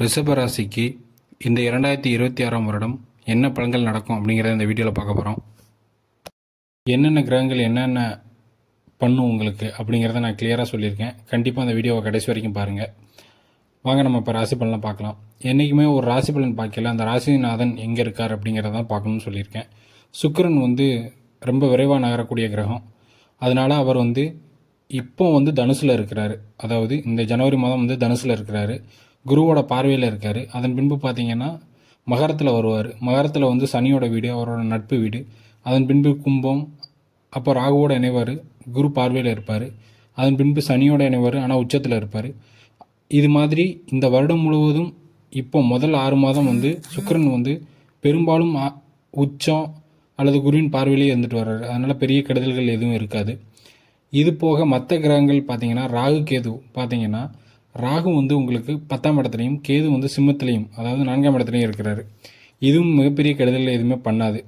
ரிஷபராசிக்கு இந்த இரண்டாயிரத்தி இருபத்தி ஆறாம் வருடம் என்ன பலன்கள் நடக்கும் அப்படிங்கிறத இந்த வீடியோவில் பார்க்க போகிறோம் என்னென்ன கிரகங்கள் என்னென்ன பண்ணும் உங்களுக்கு அப்படிங்கிறத நான் கிளியராக சொல்லியிருக்கேன். கண்டிப்பாக அந்த வீடியோவை கடைசி வரைக்கும் பாருங்கள் வாங்க நம்ம இப்போ ராசி பலனை பார்க்கலாம். என்றைக்குமே ஒரு ராசி பலன் பார்க்கல அந்த ராசிநாதன் எங்கே இருக்கார் அப்படிங்கிறத தான் பார்க்கணும்னு சொல்லியிருக்கேன். சுக்கரன் வந்து ரொம்ப விரைவாக நகரக்கூடிய கிரகம். அதனால் அவர் வந்து இப்போ வந்து தனுசில் இருக்கிறாரு. அதாவது இந்த ஜனவரி மாதம் வந்து தனுசில் இருக்கிறாரு. குருவோட பார்வையில் இருக்கார். அதன் பின்பு பார்த்தீங்கன்னா மகரத்தில் வருவார். மகரத்தில் வந்து சனியோட வீடு அவரோட நட்பு வீடு. அதன் பின்பு கும்பம் அப்போ ராகுவோட இணைவார் குரு பார்வையில் இருப்பார். அதன் பின்பு சனியோட இணைவார் ஆனால் உச்சத்தில் இருப்பார். இது மாதிரி இந்த வருடம் முழுவதும் இப்போ முதல் ஆறு மாதம் வந்து சுக்கரன் வந்து பெரும்பாலும் உச்சம் அல்லது குருவின் பார்வையிலே இருந்துட்டு வர்றாரு. அதனால் பெரிய கெடுதல்கள் எதுவும் இருக்காது. இது போக மற்ற கிரகங்கள் பார்த்தீங்கன்னா ராகு கேது பார்த்தீங்கன்னா ராகு வந்து உங்களுக்கு பத்தாம் இடத்துலையும் கேது வந்து சிம்மத்திலையும் அதாவது நான்காம் இடத்துலையும் இருக்கிறாரு. இதுவும் மிகப்பெரிய கெடுதல் எதுவுமே பண்ணாது.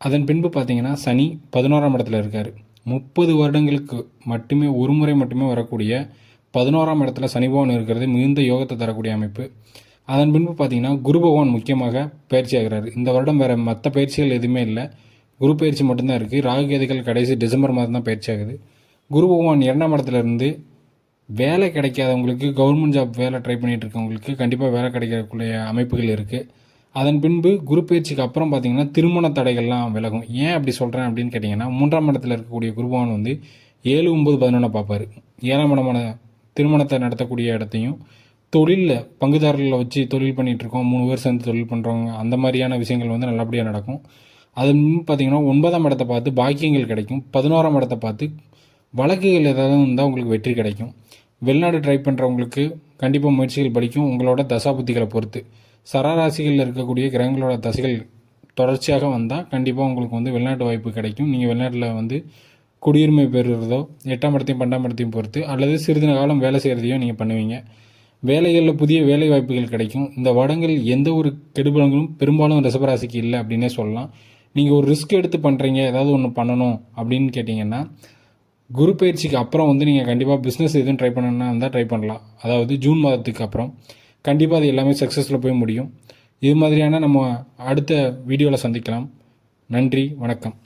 அதன் பின்பு பார்த்தீங்கன்னா சனி பதினோராம் இடத்துல இருக்கார். முப்பது வருடங்களுக்கு மட்டுமே ஒரு முறை மட்டுமே வரக்கூடிய பதினோராம் இடத்துல சனி பகவான் இருக்கிறது மிகுந்த யோகத்தை தரக்கூடிய அமைப்பு. அதன் பின்பு பார்த்தீங்கன்னா குரு பகவான் முக்கியமாக பயிற்சி ஆகிறார். இந்த வருடம் வேறு மற்ற பயிற்சிகள் எதுவுமே இல்லை. குரு பயிற்சி மட்டும்தான் இருக்குது ராகு கேதுகள் கடைசி டிசம்பர் மாதம் தான் பயிற்சி ஆகுது. குரு பகவான் இரண்டாம் இடத்துல இருந்து வேலை கிடைக்காதவங்களுக்கு கவர்மெண்ட் ஜாப் வேலை ட்ரை பண்ணிகிட்டு இருக்கவங்களுக்கு கண்டிப்பாக வேலை கிடைக்கக்கூடிய அமைப்புகள் இருக்குது அதன் பின்பு குரு பயிற்சிக்கு அப்புறம் பார்த்தீங்கன்னா திருமண தடைகள்லாம் விலகும். ஏன் அப்படி சொல்கிறேன் அப்படின்னு கேட்டிங்கன்னா மூன்றாம் இடத்துல இருக்கக்கூடிய குருபவான் வந்து ஏழு ஒம்பது பதினொன்று பார்ப்பார். ஏழாம் இடமான திருமணத்தை நடத்தக்கூடிய இடத்தையும் தொழிலில் பங்குதாரர்களை வச்சு தொழில் பண்ணிகிட்ருக்கோம் மூணு பேர் சேர்ந்து தொழில் பண்ணுறவங்க அந்த மாதிரியான விஷயங்கள் வந்து நல்லபடியாக நடக்கும். அது பார்த்தீங்கன்னா ஒன்பதாம் இடத்தை பார்த்து பாக்கியங்கள் கிடைக்கும். பதினோராம் இடத்தை பார்த்து வழக்குகள் ஏதாவது இருந்தால் உங்களுக்கு வெற்றி கிடைக்கும். வெளிநாடு ட்ரை பண்ணுறவங்களுக்கு கண்டிப்பாக முயற்சிகள் படிக்கும். உங்களோட தசாபுத்திகளை பொறுத்து. சராராசிகளில் இருக்கக்கூடிய கிரகங்களோட தசைகள் தொடர்ச்சியாக வந்தால் கண்டிப்பாக உங்களுக்கு வந்து வெளிநாட்டு வாய்ப்பு கிடைக்கும். நீங்கள் வெளிநாட்டில் வந்து குடியுரிமை பெறுறதோ எட்டாம் இடத்தையும் பன்னெண்டாம் இடத்தையும் பொறுத்து அல்லது சிறிது காலம் வேலை செய்கிறதையோ நீங்கள் பண்ணுவீங்க. வேலைகளில் புதிய வேலை வாய்ப்புகள் கிடைக்கும். இந்த வடங்கள் எந்த ஒரு கெடுபலங்களும் பெரும்பாலும் ரிசபராசிக்கு இல்லை அப்படின்னே சொல்லலாம். நீங்கள் ஒரு ரிஸ்க் எடுத்து பண்ணுறீங்க ஏதாவது ஒன்று பண்ணணும் அப்படின்னு கேட்டிங்கன்னா குரு பயிற்சிக்கு அப்புறம் வந்து நீங்கள் கண்டிப்பாக பிஸ்னஸ் எதுவும் ட்ரை பண்ணணும்னா இருந்தால் ட்ரை பண்ணலாம். அதாவது ஜூன் மாதத்துக்கு அப்புறம் கண்டிப்பாக அது எல்லாமே சக்ஸஸில் போய் முடியும். இது மாதிரியான நம்ம அடுத்த வீடியோவில் சந்திக்கலாம். நன்றி வணக்கம்.